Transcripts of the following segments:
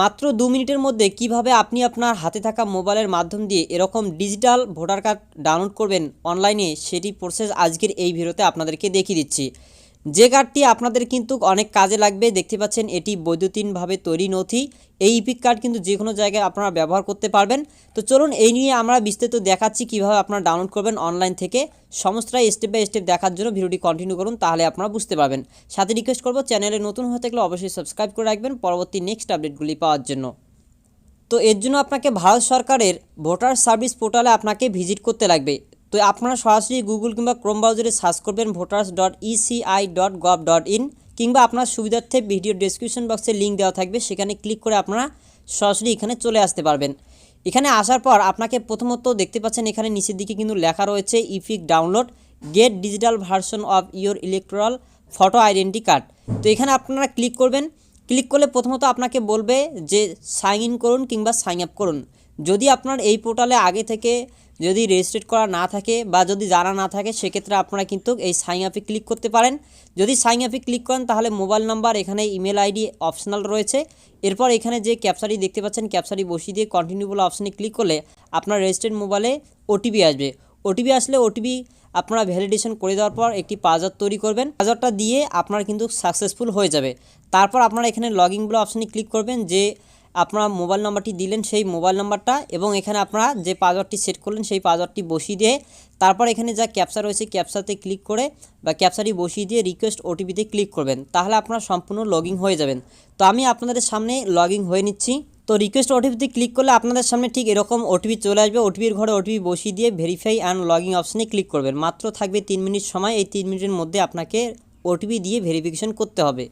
মাত্র দু মিনিটের মধ্যে কীভাবে আপনি আপনার হাতে থাকা মোবাইলের মাধ্যম দিয়ে এরকম ডিজিটাল ভোটার কার্ড ডাউনলোড করবেন অনলাইনে, সেটি প্রসেস আজকের এই ভিডিওতে আপনাদেরকে দেখিয়ে দিচ্ছি। যে কার্ডটি আপনাদের কিন্তু অনেক কাজে লাগবে, দেখতে পাচ্ছেন এটি বৈদ্যুতিনভাবে তৈরি নথি। এই ইপিক কার্ড কিন্তু যে কোনো জায়গায় আপনারা ব্যবহার করতে পারবেন। তো চলুন এই নিয়ে আমরা বিস্তারিত দেখাচ্ছি কীভাবে আপনারা ডাউনলোড করবেন অনলাইন থেকে। সমস্তটাই স্টেপ বাই স্টেপ দেখার জন্য ভিডিওটি কন্টিনিউ করুন, তাহলে আপনারা বুঝতে পারবেন। সাথে রিকোয়েস্ট করব চ্যানেলে নতুন হয়ে থাকলে অবশ্যই সাবস্ক্রাইব করে রাখবেন। পরবর্তী নেক্সট আপডেটগুলি পাওয়ার জন্য। তো এর জন্য আপনাকে ভারত সরকারের ভোটার সার্ভিস পোর্টালে আপনাকে ভিজিট করতে লাগবে। তো আপনারা সরাসরি গুগল কিংবা ক্রোম ব্রাউজারে সার্চ করবেন voters dot ECI dot gov dot in কিংবা আপনার সুবিধার্থে ভিডিও ডেসক্রিপশন বক্সে লিঙ্ক দেওয়া থাকবে, সেখানে ক্লিক করে আপনারা সরাসরি এখানে চলে আসতে পারবেন। এখানে আসার পর আপনাকে প্রথমত দেখতে পাচ্ছেন এখানে নিচের দিকে কিন্তু লেখা রয়েছে EPIC download get digital version of your electoral photo identity card তো এখানে আপনারা ক্লিক করবেন ক্লিক করলে প্রথমত আপনাকে বলবে যে সাইন ইন করুন কিংবা সাইন আপ করুন। যদি আপনার এই পোর্টালে আগে থেকে যদি রেজিস্ট্রেট করা না থাকে বা যদি জানা না থাকে, সেক্ষেত্রে আপনারা কিন্তু এই সাইন আপে ক্লিক করতে পারেন। যদি সাইন আপে ক্লিক করেন, তাহলে মোবাইল নাম্বার এখানে ইমেল আইডি অপশনাল রয়েছে। এরপর এখানে যে ক্যাপসারি দেখতে পাচ্ছেন ক্যাপসারি বসিয়ে দিয়ে কন্টিনিউ বলে অপশানে ক্লিক করলে আপনার রেজিস্ট্রেড মোবাইলে ওটিপি আসবে। ওটিপি আসলে ওটিপি আপনারা ভ্যালিডেশন করে দেওয়ার পর একটি পাসওয়ার্ড তৈরি করবেন। পাসওয়ার্ডটা দিয়ে আপনার কিন্তু সাকসেসফুল হয়ে যাবে। তারপর আপনারা এখানে লগ ইন বলে অপশানে ক্লিক করবেন যে আপনার মোবাইল নাম্বারটি দিলেন সেই মোবাইল নাম্বারটা এবং এখানে আপনারা যে পাসওয়ার্ডটি সেট করলেন সেই পাসওয়ার্ডটি বসিয়ে দিয়ে তারপর এখানে যা ক্যাপচা রয়েছে ক্যাপচাতে ক্লিক করে বা ক্যাপচাটি বসিয়ে দিয়ে রিকোয়েস্ট ওটিপিতে ক্লিক করবেন। তাহলে আপনারা সম্পূর্ণ লগ হয়ে যাবেন। তো আমি আপনাদের সামনে লগ হয়ে নিচ্ছি। তো রিকোয়েস্ট ওটিপিতে ক্লিক করলে আপনাদের সামনে ঠিক এরকম ওটিপি চলে আসবে। ওটিপির ঘরে ওটিপি বসিয়ে দিয়ে ভেরিফাই অ্যান্ড লগিং অপশানে ক্লিক করবেন। মাত্র থাকবে তিন মিনিট সময়। এই তিন মিনিটের মধ্যে আপনাকে ওটিপি দিয়ে ভেরিফিকেশন করতে হবে।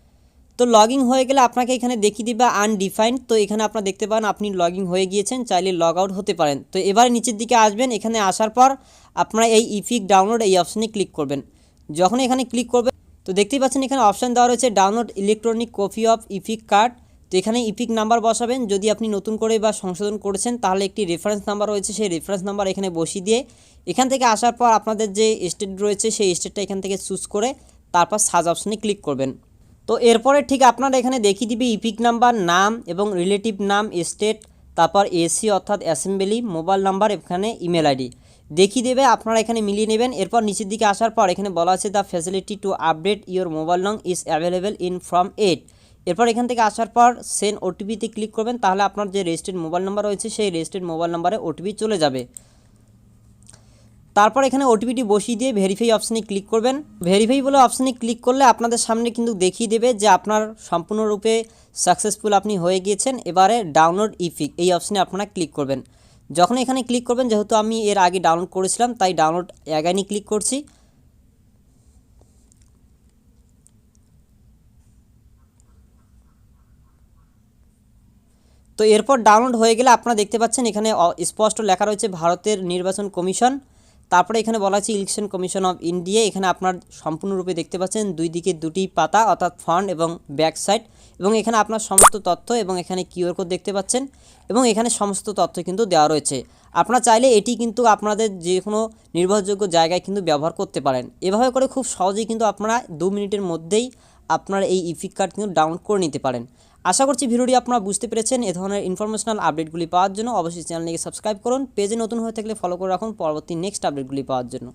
তো লগ হয়ে গেলে আপনাকে এখানে দেখিয়ে দিবে আনডিফাইন্ড তো এখানে আপনারা দেখতে পান আপনি লগ হয়ে গিয়েছেন, চাইলে লগ আউট হতে পারেন। তো এবারে নিচের দিকে আসবেন, এখানে আসার পর আপনারা এই ইফিক ডাউনলোড এই অপশানে ক্লিক করবেন। যখন এখানে ক্লিক করবেন তো দেখতেই পাচ্ছেন এখানে অপশান দেওয়া রয়েছে download electronic copy of EPIC card তো এখানে ইপিক নাম্বার বসাবেন, যদি আপনি নতুন করে বা সংশোধন করেছেন, তাহলে একটি রেফারেন্স নাম্বার রয়েছে, সেই রেফারেন্স নাম্বার এখানে বসিয়ে দিয়ে এখান থেকে আসার পর আপনাদের যে স্টেট রয়েছে, সেই স্টেটটা এখান থেকে চুজ করে তারপর সাজ অপশানে ক্লিক করবেন। তো এরপরে ঠিক আপনারা এখানে দেখিয়ে দিবে ইপিক নাম্বার, নাম এবং রিলেটিভ নাম, স্টেট, তারপর এসি অর্থাৎ অ্যাসেম্বলি, মোবাইল নাম্বার, এখানে ইমেল আইডি। দেখিয়ে দেবে, আপনারা এখানে মিলিয়ে নেবেন। এরপর নিচের দিকে আসার পর এখানে বলা আছে the facility to update your mobile নং is available in from eight এরপর এখান থেকে আসার পর সেন ওটিপিতে ক্লিক করবেন, তাহলে আপনার যে রেজিস্টার্ড মোবাইল নাম্বার রয়েছে, সেই রেজিস্টার্ড মোবাইল নাম্বারে ওটিপি চলে যাবে। তারপর এখানে ওটিপিটি বসিয়ে দিয়ে ভেরিফাই অপশানে ক্লিক করবেন। ভেরিফাই বলে অপশানে ক্লিক করলে আপনাদের সামনে কিন্তু দেখিয়ে দেবে যে আপনার সম্পূর্ণরূপে সাকসেসফুল আপনি হয়ে গিয়েছেন। এবারে ডাউনলোড ইফিক এই অপশানে আপনারা ক্লিক করবেন। যখন এখানে ক্লিক করবেন, যেহেতু আমি এর আগে ডাউনলোড করেছিলাম, তাই ডাউনলোড অ্যাগাইনি ক্লিক করছি। তো এরপর ডাউনলোড হয়ে গেলে আপনারা দেখতে পাচ্ছেন এখানে স্পষ্ট লেখা রয়েছে ভারতের নির্বাচন কমিশন। তারপরে এখানে বলা আছে ইলেকশন কমিশন অফ ইন্ডিয়া। এখানে আপনার সম্পূর্ণরূপে দেখতে পাচ্ছেন দুই দিকে দুটি পাতা, অর্থাৎ ফ্রন্ট এবং ব্যাক সাইড এবং এখানে আপনার সমস্ত তথ্য এবং এখানে কিউআর কোড দেখতে পাচ্ছেন। এবং এখানে সমস্ত তথ্য কিন্তু দেওয়া রয়েছে। আপনারা চাইলে এটি কিন্তু আপনাদের যে কোনো নির্ভরযোগ্য জায়গায় কিন্তু ব্যবহার করতে পারেন। এভাবে করে খুব সহজেই কিন্তু আপনারা দু মিনিটের মধ্যেই আপনার এই ইফিক কার্ড কিন্তু ডাউনলোড করে নিতে পারেন। আশা করছি ভিডিওটি আপনারা বুঝতে পেরেছেন। এ ধরনের ইনফরমেশনাল আপডেটগুলি পাওয়ার জন্য অবশ্যই চ্যানেলটিকে সাবস্ক্রাইব করুন। পেজে নতুন হয়ে থাকলে ফলো করে রাখুন। পরবর্তী নেক্সট আপডেটগুলি পাওয়ার জন্য।